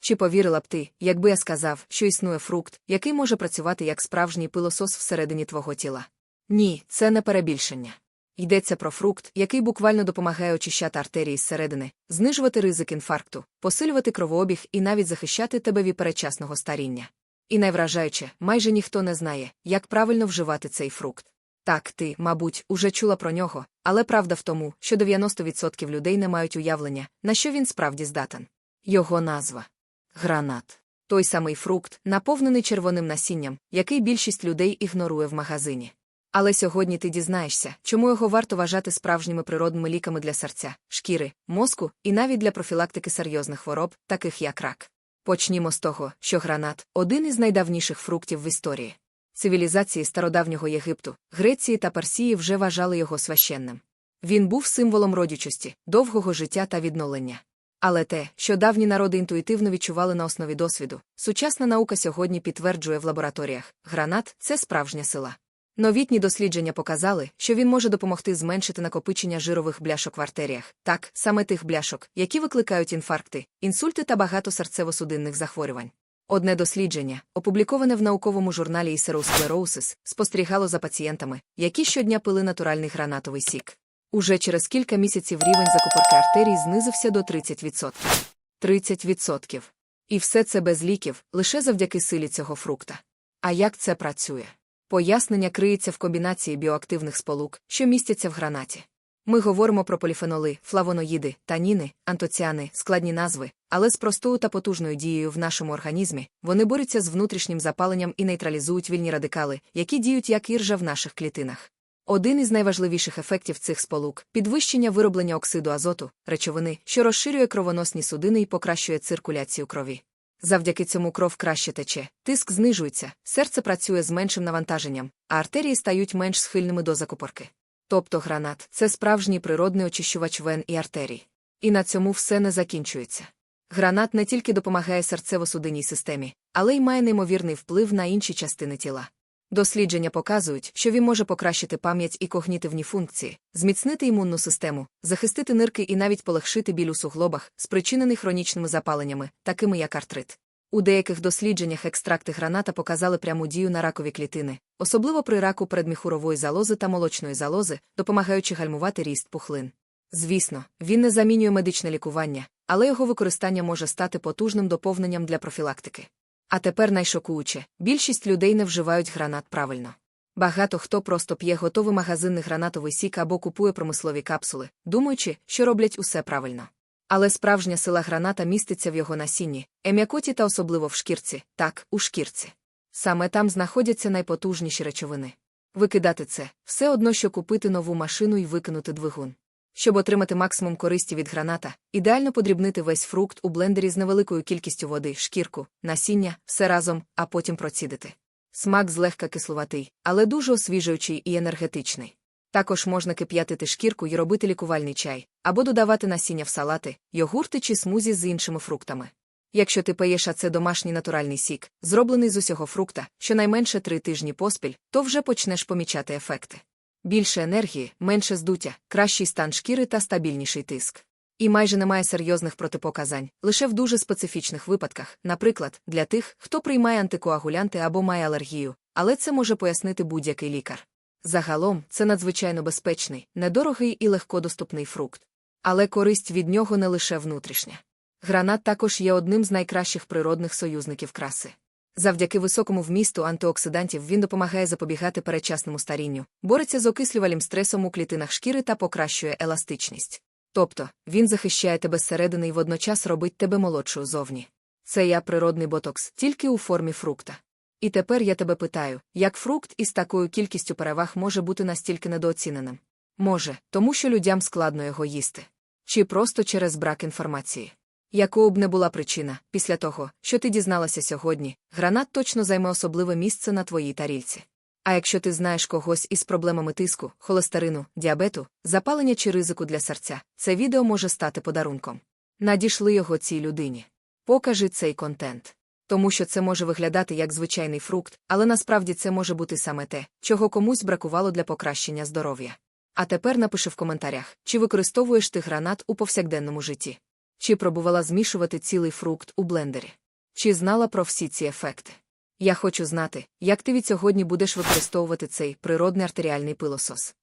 Чи повірила б ти, якби я сказав, що існує фрукт, який може працювати як справжній пилосос всередині твого тіла? Ні, це не перебільшення. Йдеться про фрукт, який буквально допомагає очищати артерії зсередини, знижувати ризик інфаркту, посилювати кровообіг і навіть захищати тебе від перечасного старіння. І найвражаюче, майже ніхто не знає, як правильно вживати цей фрукт. Так, ти, мабуть, уже чула про нього, але правда в тому, що 90% людей не мають уявлення, на що він справді здатен. Його назва гранат. Той самий фрукт, наповнений червоним насінням, який більшість людей ігнорує в магазині. Але сьогодні ти дізнаєшся, чому його варто вважати справжніми природними ліками для серця, шкіри, мозку і навіть для профілактики серйозних хвороб, таких як рак. Почнімо з того, що гранат один із найдавніших фруктів в історії. Цивілізації стародавнього Єгипту, Греції та Персії вже вважали його священним. Він був символом родючості, довгого життя та відновлення. Але те, що давні народи інтуїтивно відчували на основі досвіду, сучасна наука сьогодні підтверджує в лабораторіях гранат це справжня сила. Новітні дослідження показали, що він може допомогти зменшити накопичення жирових бляшок в артеріях, так, саме тих бляшок, які викликають інфаркти, інсульти та багато серцево-судинних захворювань. Одне дослідження, опубліковане в науковому журналі Iscerosclerosis, спостерігало за пацієнтами, які щодня пили натуральний гранатовий сік. Уже через кілька місяців рівень закупорки артерій знизився до 30%. 30%. І все це без ліків, лише завдяки силі цього фрукта. А як це працює? Пояснення криється в комбінації біоактивних сполук, що містяться в гранаті. Ми говоримо про поліфеноли, флавоноїди, таніни, антоціани, складні назви, але з простою та потужною дією в нашому організмі вони борються з внутрішнім запаленням і нейтралізують вільні радикали, які діють як іржа в наших клітинах. Один із найважливіших ефектів цих сполук підвищення вироблення оксиду азоту, речовини, що розширює кровоносні судини і покращує циркуляцію крові. Завдяки цьому кров краще тече, тиск знижується, серце працює з меншим навантаженням, а артерії стають менш схильними до закупорки. Тобто гранат це справжній природний очищувач вен і артерій. І на цьому все не закінчується. Гранат не тільки допомагає серцево-судинній системі, але й має неймовірний вплив на інші частини тіла. Дослідження показують, що він може покращити пам'ять і когнітивні функції, зміцнити імунну систему, захистити нирки і навіть полегшити біль у суглобах, спричинений хронічними запаленнями, такими як артрит. У деяких дослідженнях екстракти граната показали пряму дію на ракові клітини, особливо при раку передміхурової залози та молочної залози, допомагаючи гальмувати ріст пухлин. Звісно, він не замінює медичне лікування, але його використання може стати потужним доповненням для профілактики. А тепер найшокуюче більшість людей не вживають гранат правильно. Багато хто просто п'є готовий магазинний гранатовий сік або купує промислові капсули, думаючи, що роблять усе правильно. Але справжня сила граната міститься в його насінні, ем'якоті та особливо в шкірці, так, у шкірці. Саме там знаходяться найпотужніші речовини. Викидати це все одно, що купити нову машину і викинути двигун. Щоб отримати максимум користі від граната, ідеально подрібнити весь фрукт у блендері з невеликою кількістю води, шкірку, насіння, все разом, а потім процідити. Смак злегка кислуватий, але дуже освіжуючий і енергетичний. Також можна кип'ятити шкірку і робити лікувальний чай, або додавати насіння в салати, йогурти чи смузі з іншими фруктами. Якщо ти пиєш, а це домашній натуральний сік, зроблений з усього фрукта, щонайменше три тижні поспіль, то вже почнеш помічати ефекти. Більше енергії, менше здуття, кращий стан шкіри та стабільніший тиск. І майже немає серйозних протипоказань, лише в дуже специфічних випадках, наприклад, для тих, хто приймає антикоагулянти або має алергію, але це може пояснити будь-який лікар. Загалом, це надзвичайно безпечний, недорогий і легкодоступний фрукт. Але користь від нього не лише внутрішня. Гранат також є одним з найкращих природних союзників краси. Завдяки високому вмісту антиоксидантів він допомагає запобігати передчасному старінню, бореться з окислювальним стресом у клітинах шкіри та покращує еластичність. Тобто, він захищає тебе зсередини і водночас робить тебе молодшою зовні. Це я природний ботокс, тільки у формі фрукта. І тепер я тебе питаю, як фрукт із такою кількістю переваг може бути настільки недооціненим? Може, тому що людям складно його їсти. Чи просто через брак інформації. Якою б не була причина, після того, що ти дізналася сьогодні, гранат точно займе особливе місце на твоїй тарільці. А якщо ти знаєш когось із проблемами тиску, холестерину, діабету, запалення чи ризику для серця, це відео може стати подарунком. Надішли його цій людині. Покажи цей контент. Тому що це може виглядати як звичайний фрукт, але насправді це може бути саме те, чого комусь бракувало для покращення здоров'я. А тепер напиши в коментарях, чи використовуєш ти гранат у повсякденному житті. Чи пробувала змішувати цілий фрукт у блендері? Чи знала про всі ці ефекти? Я хочу знати, як ти від сьогодні будеш використовувати цей природний артеріальний пилосос.